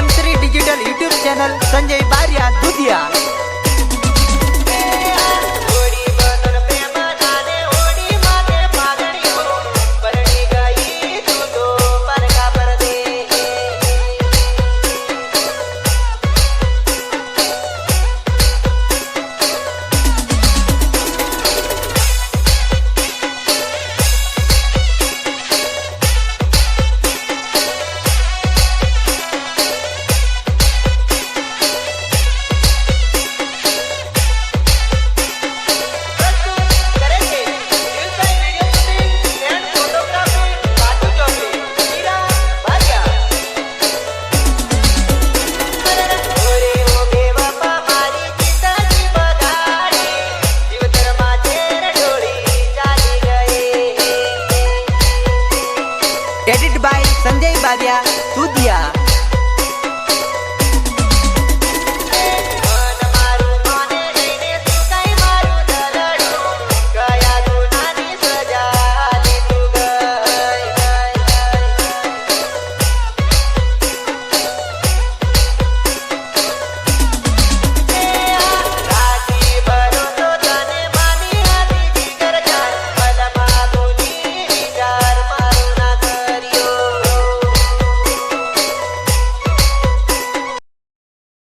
બંસરી digital YouTube channel Sanjay Bariya Dudhiya edit by Sanjay Badiya સુદિયા